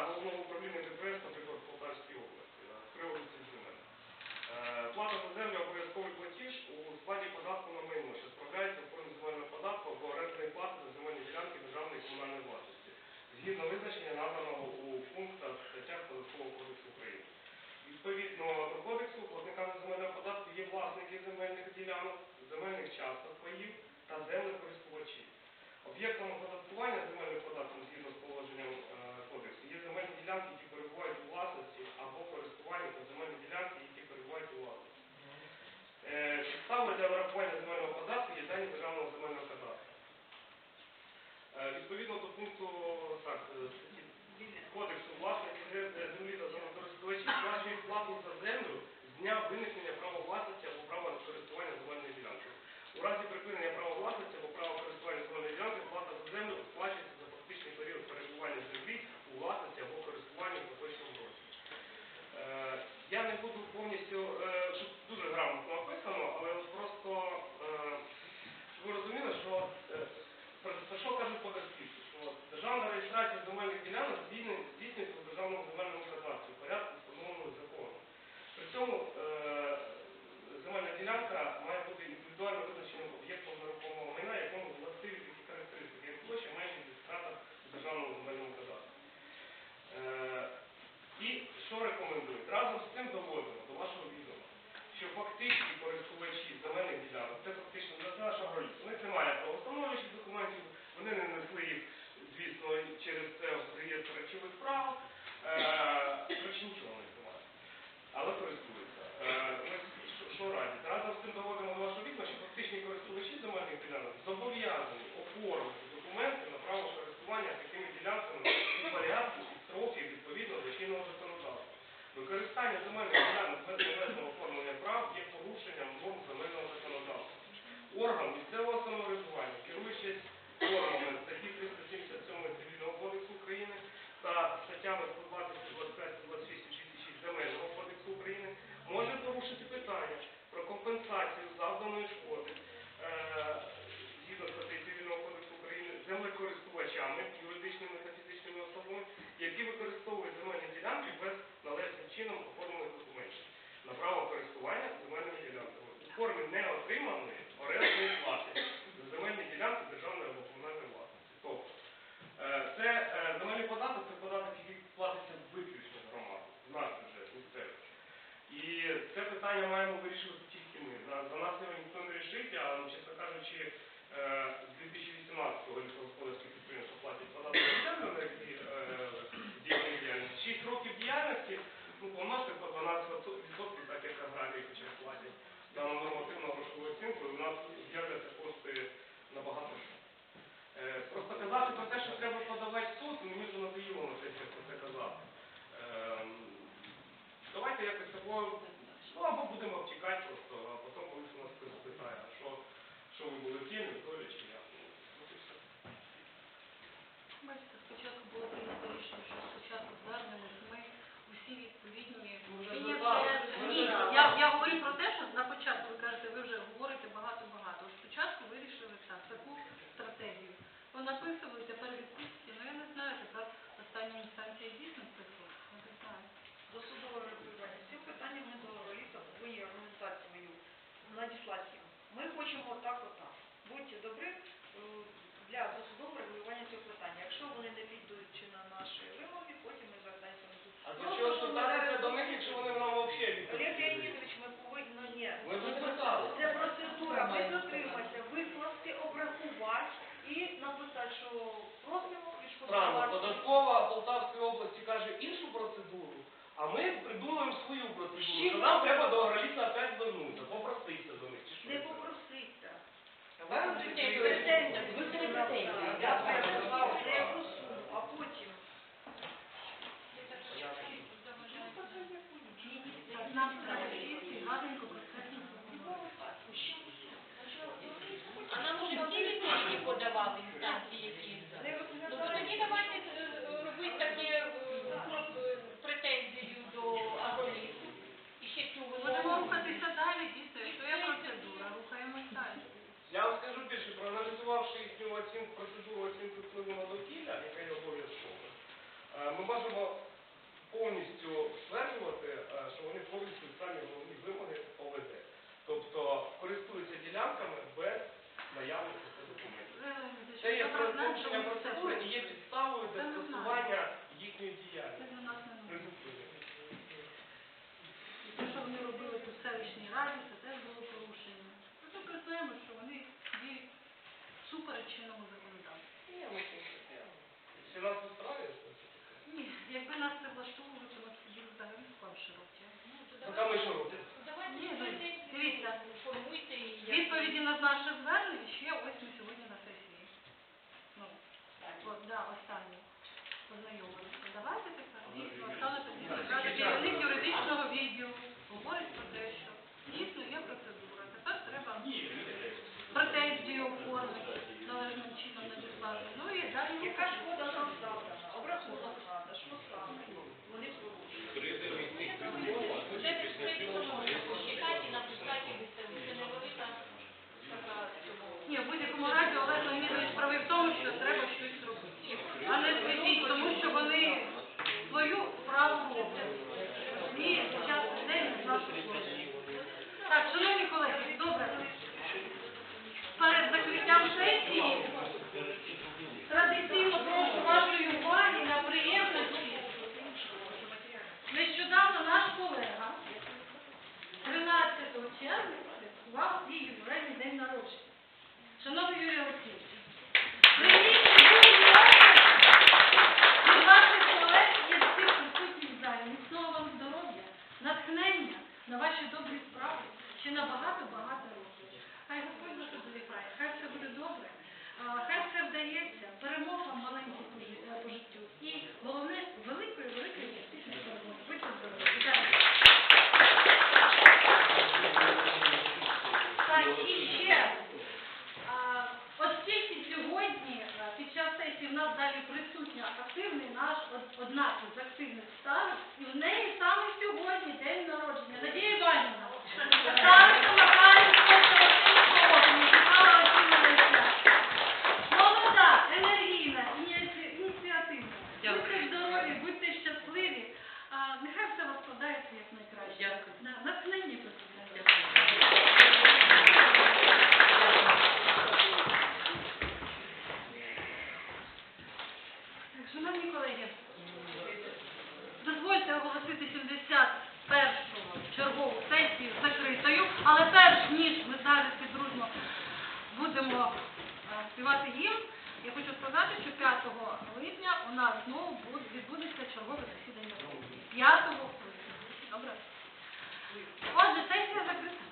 trabajo підставами для нарахування земельного податку є дані державного земельного кадастру. Е, відповідно до пункту е, кодексу власності землі та землекористувачів сплачують плату за землю з дня виникнення права власності або права на користування земельної ділянки. У разі припинення права власності або права користування земельної ділянки право користування земельної ділянки. у формі неотриманої орендної плати за земельні ділянки державної або комунальної власності. Тобто, е, це е, земельний податок це податок, який платиться виключно громаду, в нас вже місцевих. І це питання маємо вирішувати. числа 7. Ми хочемо так отак. Будьте добрі е, для досудового регулювання цього питання. Якщо вони не підуть на наші вимоги, потім ми звертаємося на суд. А до чого звертатися до них, якщо вони нам взагалі не Олег Леонідович, ми повинні, ну ні. Ви ж звертали. Це процедура, ми дотримаємося, викласти, обрахувати і написати, що просимо відшкодувати. Правильно, податкова Полтавської області каже іншу процедуру, а ми придумуємо свою процедуру, що нам треба до Агроліса опять звернутися. Vamos ter que ми можемо повністю стверджувати, е, що вони повністю самі головні вимоги ОВД. Тобто користуються ділянками без наявності документів. Е, це є порушення процедури і є підставою для скасування їхньої діяльності. Те, що вони робили тут в селищній раді, це теж було порушення. Ми працюємо, що вони діють суперечиному закону. претензію оформити належним чином надіслати. Ну і далі яка шкода нам завдана, обрахунок що саме вони. Це підприємство. І набагато багато. Шановні колеги, дозвольте оголосити 71 чергову сесію закритою, але перш ніж ми зараз підружно будемо е, співати їм, я хочу сказати, що 5 липня у нас знову відбудеться чергове засідання 5 липня. Добре? Отже, сесія закрита.